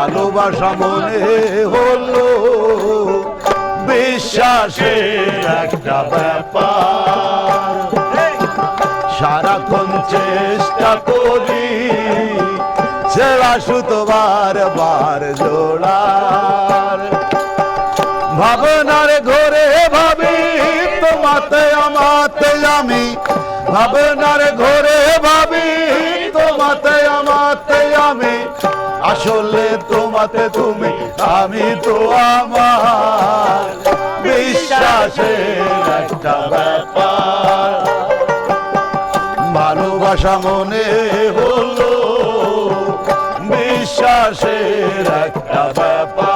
ভালোবাসা মনে হলো। বিশ্বাসের একটা ব্যাপার। সারাক্ষণ চেষ্টা করি, সেরা সুতো বার বার জোড়ার। ভাবনার ঘরে ভাবি, তোমাতে, আমাতে আমি। ভাবনার ঘরে তোমাতে তুমি আমি তো আমার বিশ্বাসের একটা ব্যাপার। ভালোবাসা মনে হলো বিশ্বাসের একটা ব্যাপার।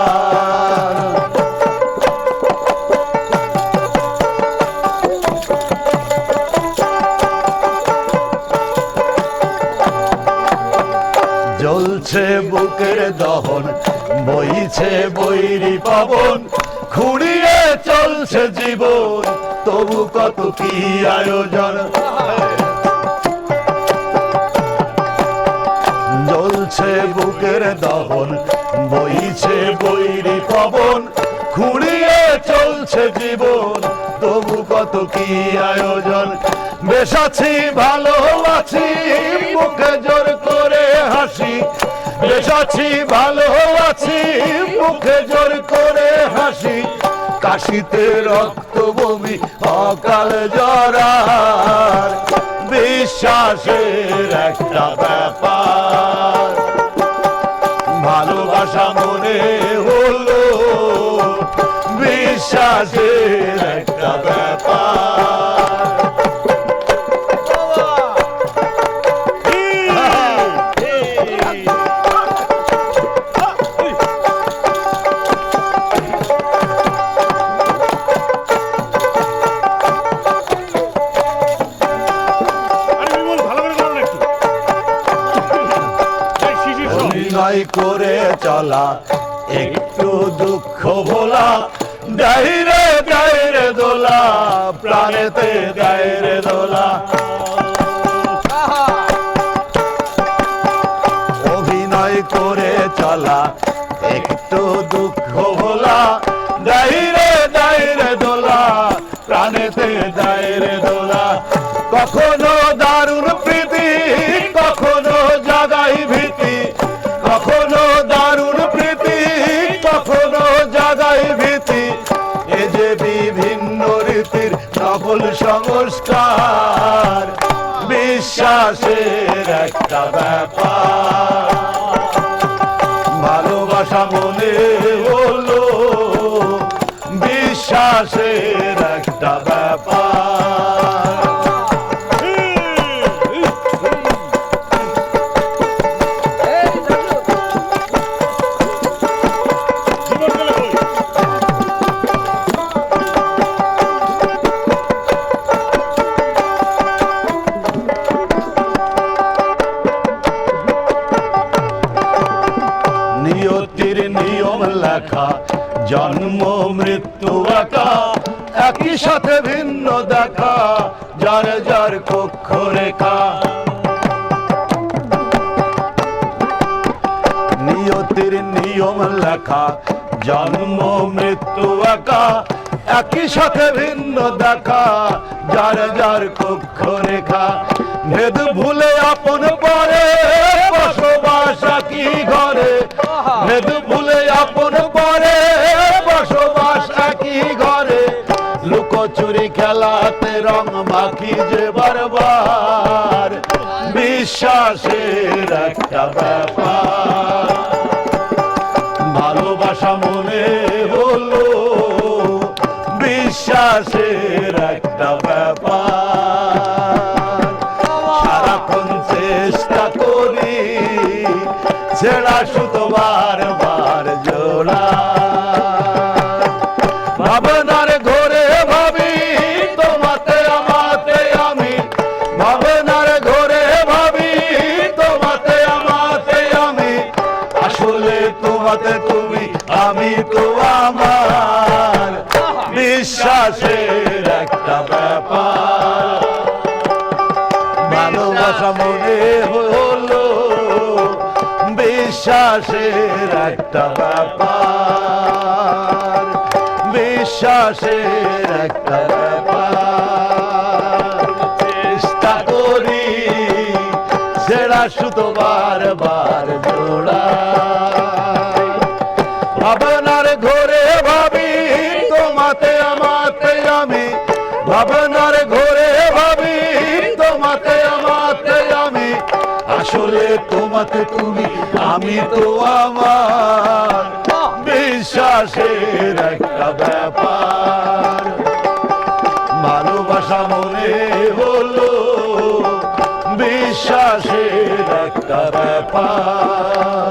জ্বলছে বুকের দহন, বইছে বৈরি পবন খুঁড়িয়ে চলছে জীবন, তবু কত কি আয়োজন? জ্বলছে বুকের দহন, বইছে বৈরি পবন খুঁড়িয়ে চলছে জীবন, তবু কত কি আয়োজন? বেশ আছি, ভালো আছি মুখে জোর হাসি বেশ আছি ভালো আছি, মুখে জোর করে হাসি। কাশিতে রক্ত বমি অকাল জরার। বিশ্বাসের একটা ব্যাপার। ভালোবাসা মনে হলো, বিশ্বাসের একটা ব্যাপার। অভিনয় করে চলা, একটু দুঃখ ভোলা ডাইরে ডাইরে দোলা, প্রাণেতে ডাইরে দোলা। অভিনয় করে চলা, একটু দুঃখ কখনো ভীতি। এ যে বিভিন্ন রীতির সকল সংস্কার বিশ্বাসের একটা ব্যাপার। ভালোবাসা মনে জন্ম মৃত্যু একা একই সাথে ভিন্ন দেখা যার যার কক্ষ রেখা নিয়তির নিয়ম লেখা জন্ম মৃত্যু একা একই সাথে ভিন্ন দেখা যার যার কক্ষ রেখা ভেদ ভুলে আপন পরে বসবাস কি ঘরে। ভেদ ভুলে লুকোচুরি খেলাতে রং মাখি যে বারবার। বিশ্বাসের একটা ব্যাপার। ভালোবাসা মনে হলো, বিশ্বাসের একটা ব্যাপার। সারাক্ষণ চেষ্টা করি ছেড়া সুতো বার ভাবনার ঘরে ভাবি, তোমাতে, আমাতে আমি। আসলে তোমাতে তুমি, আমি তো আমার। বিশ্বাসের একটা ব্যাপার। ভালোবাসা মনে হলো, বিশ্বাসের একটা ব্যাপার। বিশ্বাসের একটা ব্যাপার। সেরা সুতো বারবার জোড়াই ভাবনার ঘরে ভাবি তোমাতে আমাতে আমি। ভাবনার ঘরে ভাবি তোমাতে আমাতে আমি। আসলে তোমাতে তুমি আমি তো আমার। বিশ্বাসের একটা ব্যাপার। বিশ্বাসের একটা ব্যাপার